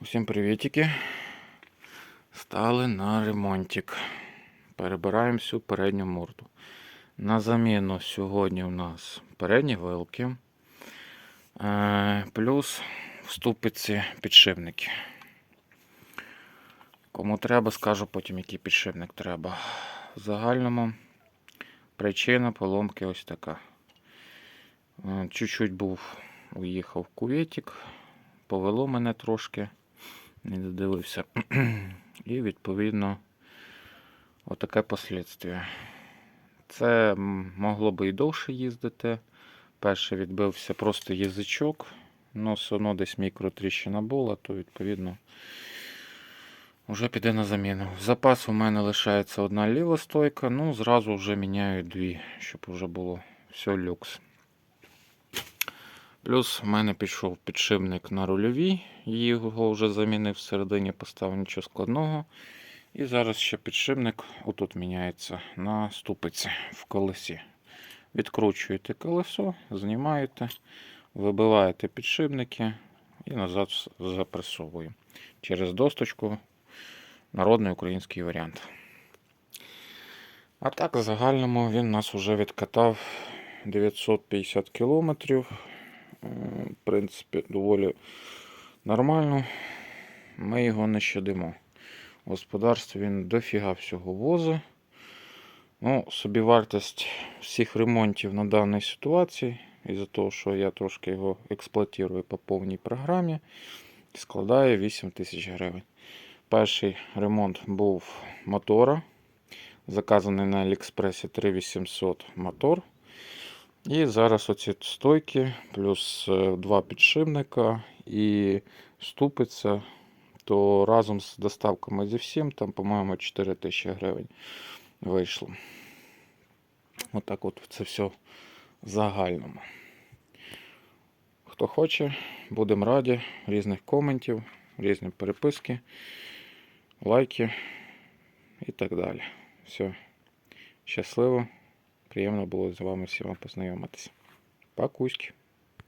Усім привітики. Стали на ремонтик. Перебираємо всю передню морду. На заміну сьогодні у нас передні вилки. Е, плюс в ступиці підшипники. Кому треба, скажу потім, який підшипник треба. В загальному причина поломки ось така. Е, Чуть-чуть був, уїхав в куветик, повело мене трошки, не додивився. І відповідно отаке послідствие. Це могло би і довше їздити. Перше відбився просто язичок, але все одно десь мікротріщина була, то відповідно вже піде на заміну. Запас у мене лишається одна ліва стойка, ну зразу вже міняю дві, щоб вже було все люкс. Плюс в мене пішов підшипник на рульовій, його вже замінив всередині, поставив нічого складного. І зараз ще підшипник отут міняється на ступиці в колесі. Відкручуєте колесо, знімаєте, вибиваєте підшипники і назад запресовуємо. Через досточку народний український варіант. А так, в загальному він нас вже відкатав 950 кілометрів. В принципі, доволі нормально. Ми його не щадимо. В господарстві він дофіга всього возить. Ну, собівартість всіх ремонтів на даній ситуації, із-за того, що я трошки його експлуатую по повній програмі, складає 8 тисяч гривень. Перший ремонт був мотора. Заказаний на Аліекспресі 3800 мотор. І зараз оці стойки, плюс е, два підшипника і ступиця, то разом з доставками зі всім, там, по-моєму, 4 тисячі гривень вийшло. Отак от це все в загальному. Хто хоче, будемо раді різних коментів, різні переписки, лайки і так далі. Все. Щасливо. Приємно було з вами всіма познайомитися. Пакуськи.